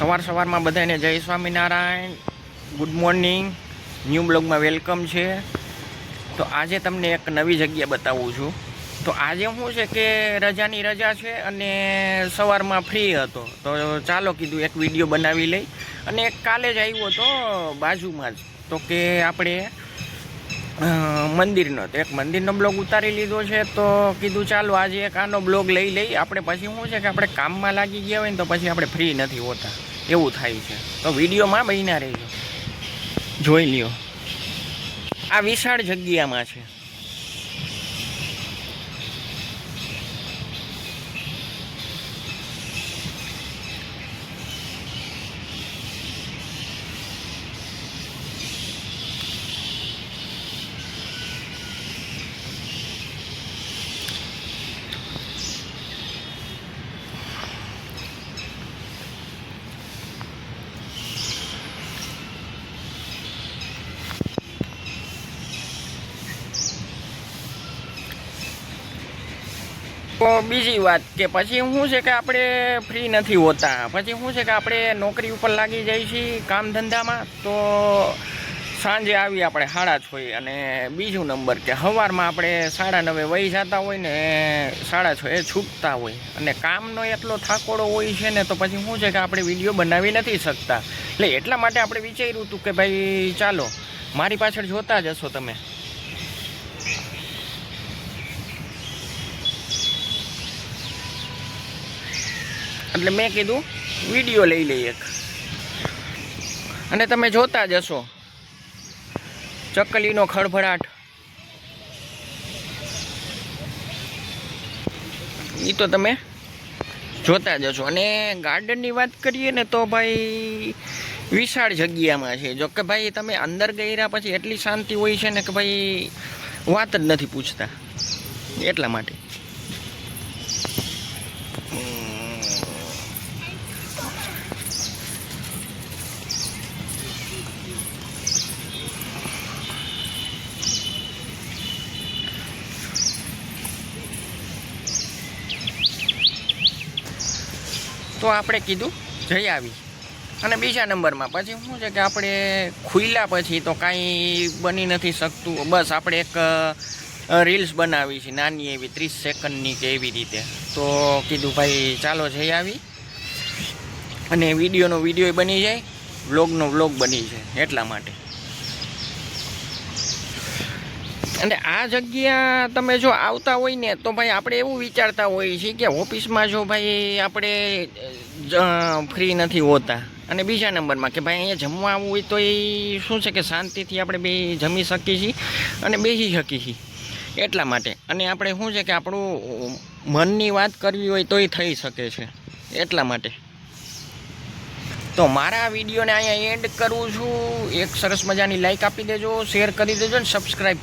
સવાર સવારમાં બધાને જય સ્વામિનારાયણ. ગુડ મોર્નિંગ ન્યૂ બ્લોગમાં વેલકમ છે. તો આજે તમને એક નવી જગ્યા બતાવું છું. તો આજે શું છે કે રજાની રજા છે અને સવારમાં ફ્રી હતો. તો ચાલો કીધું એક વીડિયો બનાવી લઈ. અને એક કાલે જ આવ્યો હતો બાજુમાં જ. તો કે આપણે મંદિરનો તો એક મંદિરનો બ્લોગ ઉતારી લીધો છે. તો કીધું ચાલો આજે એક આનો બ્લોગ લઈ લઈ. આપણે પછી શું છે કે આપણે કામમાં લાગી ગયા હોય ને તો પછી આપણે ફ્રી નથી હોતા. એવું થાય છે. તો વિડીયોમાં બન્યા રહેજો. જોઈ લ્યો. આ વિશાળ જગ્યામાં છે. તો બીજી વાત કે પછી શું છે કે આપણે ફ્રી નથી હોતા. પછી શું છે કે આપણે નોકરી ઉપર લાગી જઈએ છીએ કામ ધંધામાં, તો સાંજે આવી આપણે સાડા છ અને બીજું નંબર કે સવારમાં આપણે સાડા નવે વહી જતા હોય ને સાડા છ એ છૂટતા હોય. અને કામનો એટલો થાકોડો હોય છે ને તો પછી શું છે કે આપણે વીડિયો બનાવી નથી શકતા. એટલે એટલા માટે આપણે વિચાર્યું હતું કે ભાઈ ચાલો, મારી પાછળ જોતા જ હશો તમે. એટલે મેં કીધું, વીડિયો લઈ લઈએ એક. અને તમે જોતા જ હશો. ચકલીનો ખળભળાટ. એ તો તમે જોતા જ હશો. અને ગાર્ડનની વાત કરીએ ને તો ભાઈ વિશાળ જગ્યામાં છે. જો કે ભાઈ તમે અંદર ગયા પછી એટલી શાંતિ હોય છે ને કે ભાઈ વાત જ નથી પૂછતા એટલા માટે. તો આપણે કીધું, જઈ આવી અને બીજા નંબરમાં, પછી શું છે કે આપણે ખુલ્લા પછી તો કાંઈ બની નથી શકતું. બસ આપણે એક રીલ્સ બનાવી છે, નાની એવી, ત્રીસ સેકન્ડની કે એવી રીતે. તો કીધું, ભાઈ, ચાલો જઈ આવી. અને વિડીયોનો વીડિયો બની જાય, વ્લોગનો વ્લોગ બની જાય, એટલા માટે. અને આ જગ્યા તમે જો આવતા હોય ને, તો ભાઈ આપણે એવું વિચારતા હોઈએ છીએ કે ઓફિસમાં જો ભાઈ આપણે ફ્રી નથી હોતા. અને બીજા નંબરમાં કે ભાઈ અહીંયા જમવા આવવું હોય તો એ શું છે કે શાંતિથી આપણે બે જમી શકીએ છીએ અને બેસી શકીએ છીએ. એટલા માટે. અને આપણે શું છે કે આપણું મનની વાત કરવી હોય તોય થઈ શકે છે. એટલા માટે. તો મારા વિડીયોને અહીંયા એન્ડ કરું છું. એક સરસ મજાની લાઇક આપી દેજો શેર કરી દેજો ને સબસ્ક્રાઈબ